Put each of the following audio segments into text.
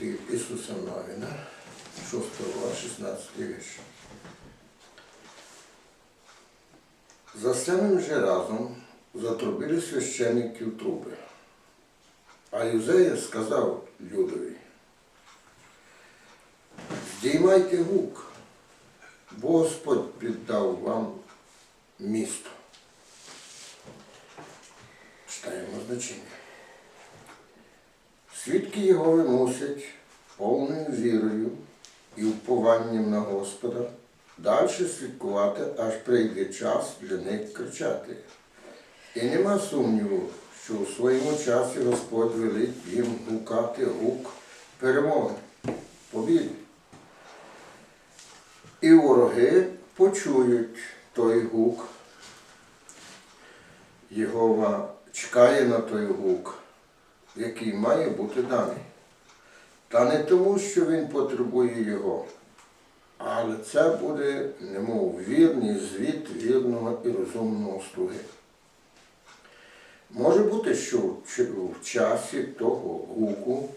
стоїть Ісуса Навіна, 6 глава, 16 вірш. За самим же разом затрубили священників труби. А Юзея сказав людові, здіймайте гук, бо Господь віддав вам місто. Читаємо значення. Свідки Єгови мусять повною вірою і упованням на Господа далі свідкувати, аж прийде час для них кричати. І нема сумніву, що у своєму часі Господь велить їм гукати гук перемоги, побіди. І вороги почують той гук. Єгова чекає на той гук, який має бути даний. Та не тому, що він потребує його, але це буде немов вірний звіт вірного і розумного слуги. Може бути, що в часі того гуку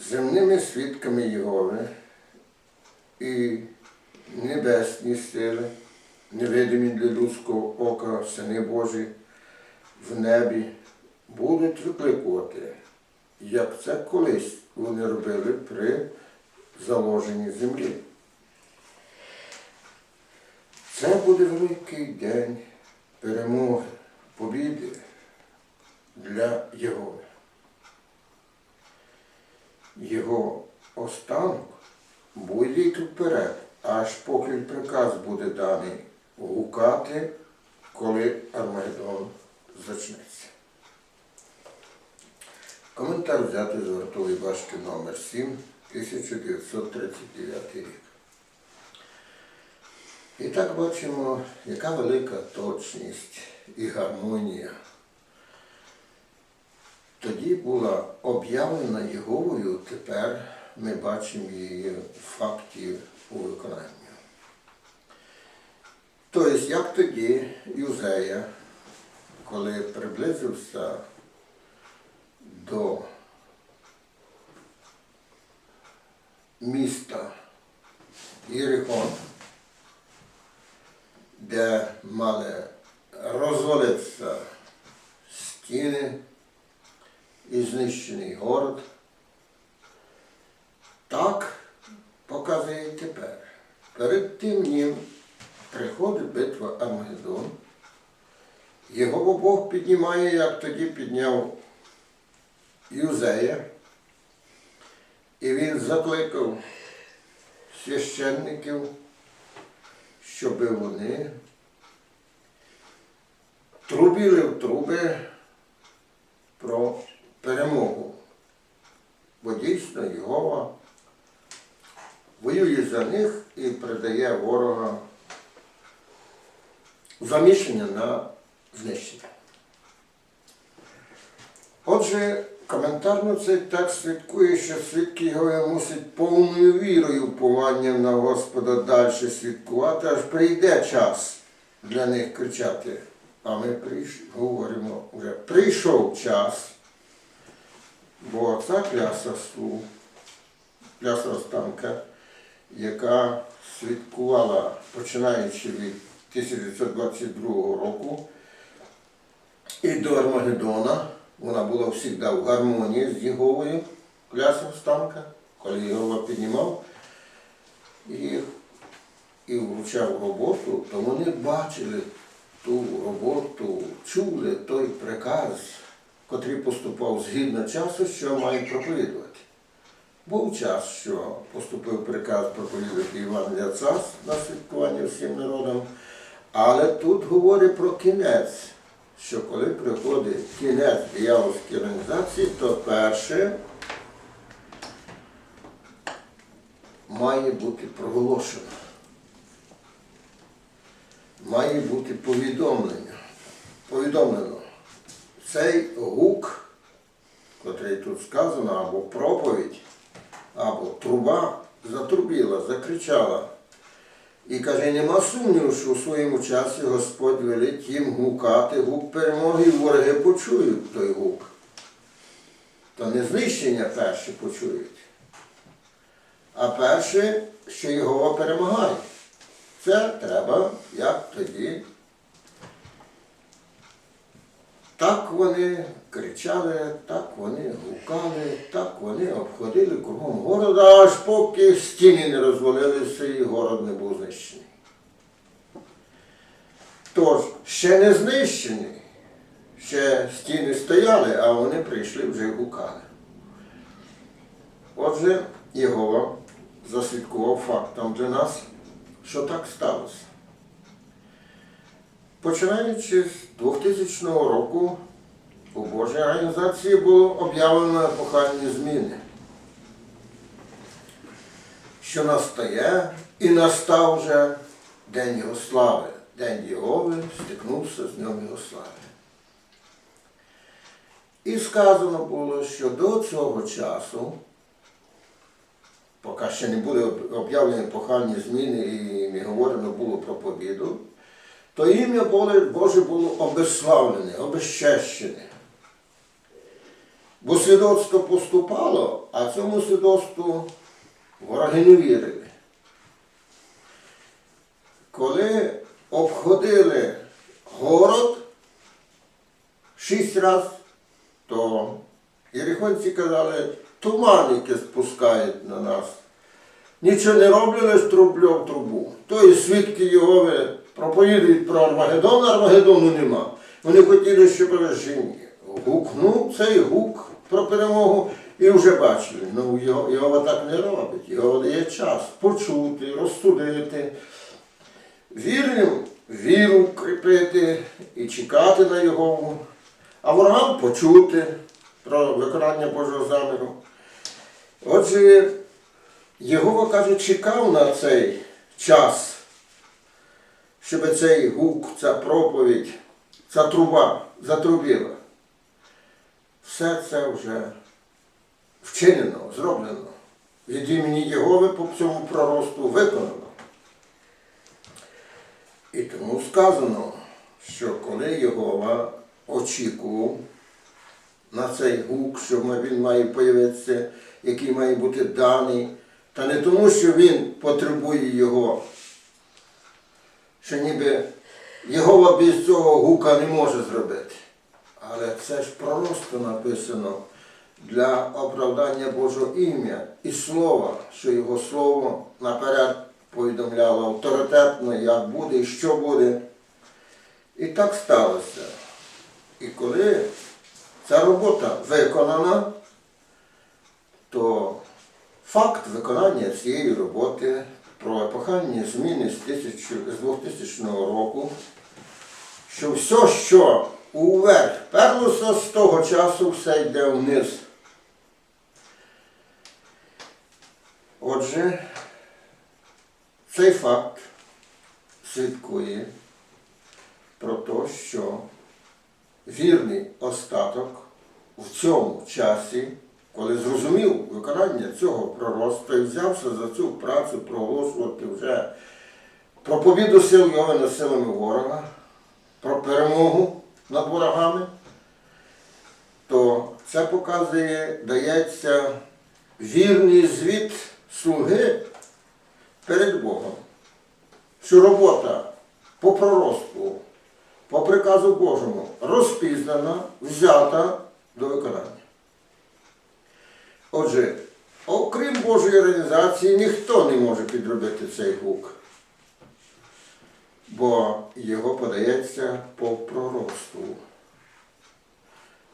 земними свідками Єгови і небесні сили, невидимі для людського ока сини Божі в небі будуть викликувати, як це колись вони робили при заложенні землі. Це буде великий день перемоги, побіди для Єгови. Його останок буде йти вперед, аж поки приказ буде даний гукати, коли Армагеддон зачнеться. Коментар взятий з вартової башти номер 7 1939 рік. І так бачимо, яка велика точність і гармонія. Тоді була об'явлена Єговою, тепер ми бачимо її факті у виконанні. Тобто, як тоді Юзея, коли приблизився до міста Єрихон, де мали розвалитися стіни і знищений город, так показує тепер. Перед тим ним приходить битва Армагеддон. Його Бог піднімає, як тоді підняв Юзея, і він закликав священників, щоб вони трубили в труби про перемогу. Бо дійсно Єгова воює за них і передає ворога заміщення на знищення. Отже, коментарно цей текст свідкує, що свідки його мусять повною вірою пованням на Господа далі свідкувати, аж прийде час для них кричати. А ми прийш... говоримо вже прийшов час, бо ця кляса слу, кляса останка, яка свідкувала, починаючи від 1922 року і до Армагеддона, вона була завжди в гармонії з Єговою, кляса останка, коли Єгова піднімав їх і вручав роботу, то вони бачили ту роботу, чули той приказ, котрий поступав згідно часу, що мають проповідувати. Був час, що поступив приказ проповідувати Іван для царств на святкування всім народам, але тут говорить про кінець, що коли приходить кінець диявольської організації, то перше має бути проголошено. Має бути повідомлення. Повідомлено. Цей гук, котрий тут сказано, або проповідь, або труба затрубіла, закричала. І каже, нема сумніву, що у своєму часі Господь велить їм гукати гук перемоги, і вороги почують той гук. то не знищення перші почують. А перше, що його перемагає. Це треба, як тоді. Так вони кричали, так вони гукали, так вони обходили кругом города, аж поки стіни не розвалилися і город не був знищений. Тож, ще не знищений, ще стіни стояли, а вони прийшли вже гукали. Отже, Єгова заслідкував фактом для нас, що так сталося. Починаючи з 2000 року у Божій організації було об'явлено епохальні зміни, що настає і настав вже День Його слави. День Єгови стикнувся з Днем Його слави. І сказано було, що до цього часу, поки ще не були об'явлені епохальні зміни і не говорено було про побіду, то ім'я Боже було обезславлене, обезчещене. Бо свідоцтво поступало, а цьому свідоцтву вороги не вірили. Коли обходили город шість разів, то єрихонці казали, туманники спускають на нас. Нічого не роблю, лише трублю в трубу. Тої свідки його проповідують про а Армагеддону нема. Вони хотіли, щоб жінки. Гукнув цей гук про перемогу і вже бачили. Ну, його, його так не робить. Його дає час почути, розсудити. Вірним віру кріпити і чекати на його, а ворогам почути про виконання Божого заміру. Отже, Єгова каже, чекав на цей час, щоб цей гук, ця проповідь, ця труба затрубіла. Все це вже вчинено, зроблено. Від імені Єгови по цьому проросту виконано. І тому сказано, що коли Єгова очікував на цей гук, що він має появитися, який має бути даний, та не тому, що він потребує його, що ніби Єгова без цього гука не може зробити. Але це ж просто написано для оправдання Божого ім'я і слова, що його слово наперед повідомляло авторитетно, як буде і що буде. І так сталося. І коли ця робота виконана, то факт виконання цієї роботи про епохальні зміни з, 1000 з 2000 року, що все, що уверх перлося з того часу, все йде вниз. Отже, цей факт свідкує про те, що вірний остаток в цьому часі, коли зрозумів виконання цього пророцтва і взявся за цю працю проголошувати вже про побіду сил його над силами ворога, про перемогу над ворогами, то це показує, дається вірний звіт слуги перед Богом, що робота по проросту, по приказу Божому розпізнана, взята до виконання. Отже, окрім Божої організації, ніхто не може підробити цей гук, бо його подається по проросту.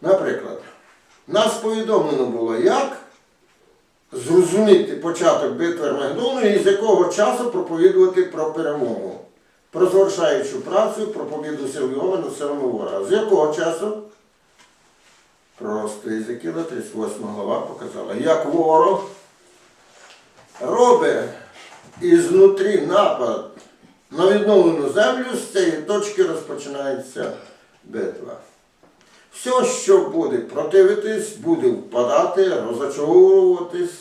Наприклад, нас повідомлено було, як зрозуміти початок битви Армагеддону і з якого часу проповідувати про перемогу, про завершаючу працю, про побіду сил Його над силами ворога. З якого часу? Просто Єзекіла 38 глава показала, як ворог робить ізнутрі напад на відновлену землю, з цієї точки розпочинається битва. Все, що буде противитись, буде впадати, розочаровуватись,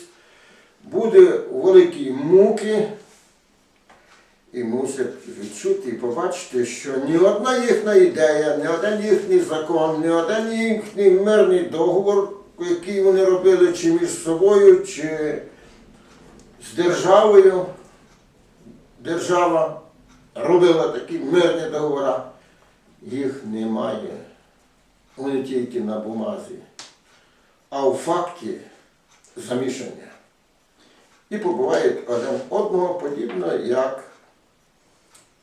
буде великі муки і мусять відчути і побачити, що ні одна їхня ідея, ні один їхній закон, ні один їхній мирний договор який вони робили чи між собою, чи з державою. Держава робила такі мирні договори. Їх немає. Вони тільки на бумазі. А у факті замішання. І побувають один одного подібно, як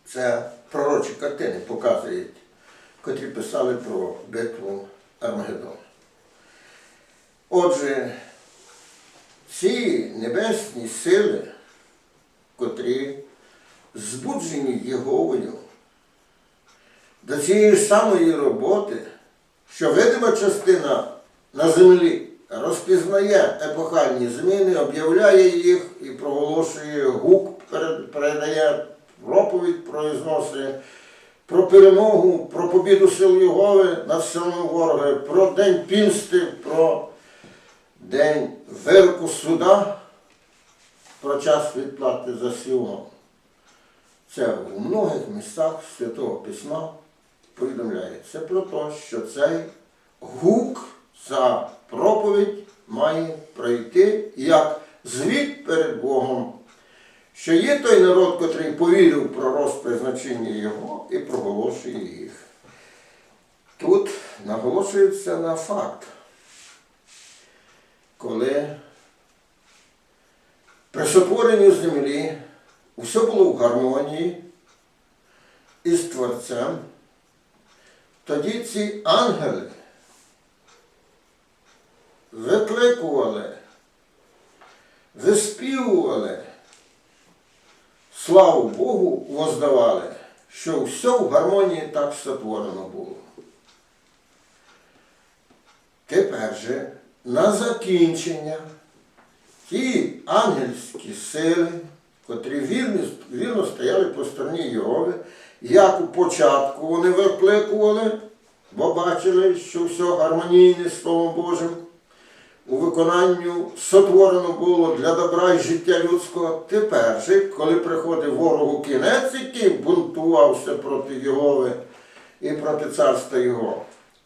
це пророчі картини показують, котрі писали про битву Армагеддон. Отже, ці небесні сили, котрі збуджені Єговою до цієї самої роботи, що видима частина на землі розпізнає епохальні зміни, об'являє їх і проголошує гук, передає проповідь, произносить про перемогу, про побіду сил Єгови над силами ворога, про день пінсти, про день вироку суда, про час відплати за сілом. Це у многих місцях Святого Письма повідомляється про те, що цей гук за проповідь має пройти як звіт перед Богом, що є той народ, котрий повірив про розпризначення Його і проголошує їх. Тут наголошується на факт, коли при землі все було в гармонії із Творцем, тоді ці ангели викликували, виспівували, славу Богу воздавали, що все в гармонії так сотворено було. Тепер же на закінчення ті ангельські сили, котрі вірно, вірно стояли по стороні Єгови, як у початку вони викликували, бо бачили, що все гармонійне з Словом Божим, у виконанню сотворено було для добра і життя людського. Тепер же, коли приходить ворогу кінець, який бунтувався проти Єгови і проти царства Його,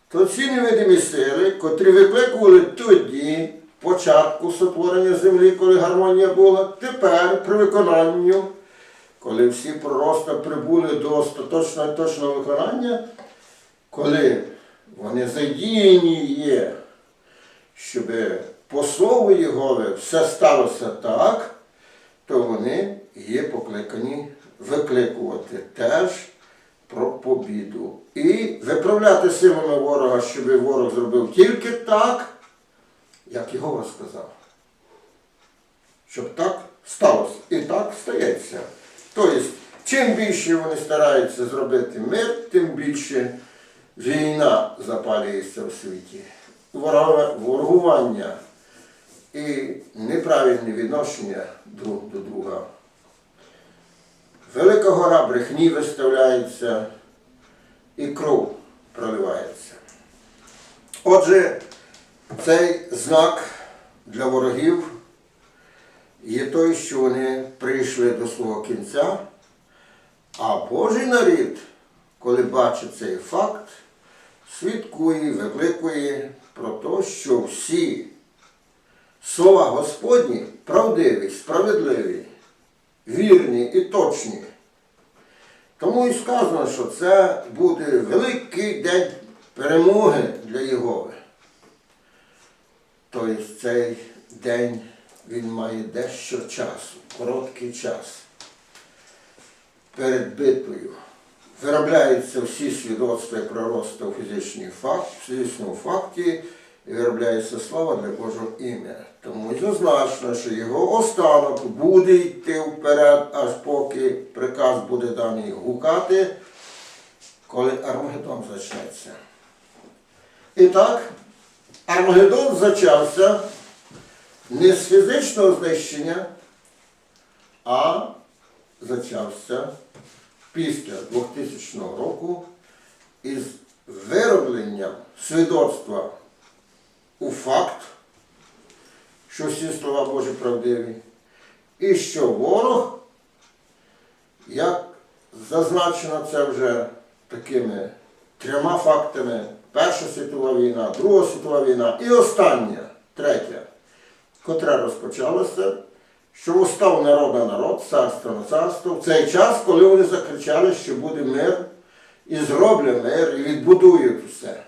то ці невидимі сили, котрі викликували тоді, початку сотворення землі, коли гармонія була, тепер при виконанню, коли всі пророста прибули до остаточного точного виконання, коли вони задіяні є, щоб по слову Єгови все сталося так, то вони є покликані викликувати теж про побіду. І виправляти силами ворога, щоб ворог зробив тільки так, як Єгова сказав. Щоб так сталося. І так стається. Тобто, чим більше вони стараються зробити мир, тим більше війна запалюється в світі. Ворогування і неправильне відношення друг до друга. Велика гора брехні виставляється і кров проливається. Отже, цей знак для ворогів є той, що вони прийшли до свого кінця, а Божий нарід, коли бачить цей факт, свідкує, викликує про те, що всі слова Господні правдиві, справедливі, вірні і точні. Тому і сказано, що це буде великий день перемоги для Єгови. Тобто цей день він має дещо часу, короткий час. Перед битвою виробляються всі свідоцтва пророцтва у фізичній факт, фізичному факті і виробляється слава для Божого ім'я. Тому зазначено, що його останок буде йти вперед, аж поки приказ буде даний гукати, коли Армагеддон зачнеться. І так, Армагеддон зачався не з фізичного знищення, а зачався після 2000 року із виробленням свідоцтва у факт, що всі слова Божі правдиві, і що ворог, як зазначено це вже такими трьома фактами Перша світова війна, Друга світова війна і остання, третя, котра розпочалася, що устав народ на народ, царство на царство, в цей час, коли вони закричали, що буде мир, і зроблять мир, і відбудують усе.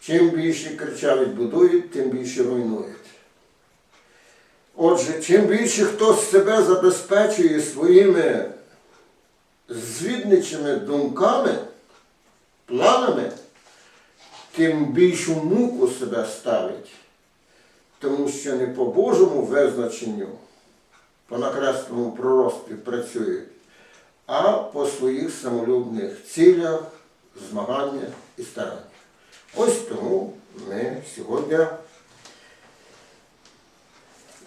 Чим більше крича відбудують, тим більше руйнують. Отже, чим більше хтось себе забезпечує своїми звідничими думками, планами, тим більшу муку себе ставить. Тому що не по Божому визначенню, по накресному пророцтві працюють, а по своїх самолюбних цілях, змаганнях і стараннях. Ось тому ми сьогодні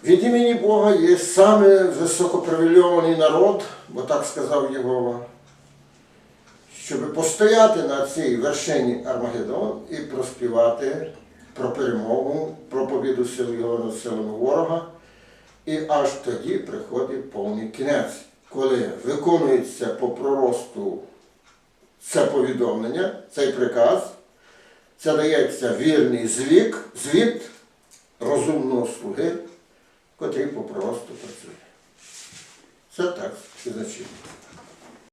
від імені Бога є саме високопривільований народ, бо так сказав Єгова, щоб постояти на цій вершині Армагеддон і проспівати про перемогу, про побіду сил його над силами ворога. І аж тоді приходить повний кінець, коли виконується по проросту це повідомлення, цей приказ, це дається вірний звік, звіт розумного слуги, котрий по проросту працює. Це так і значить.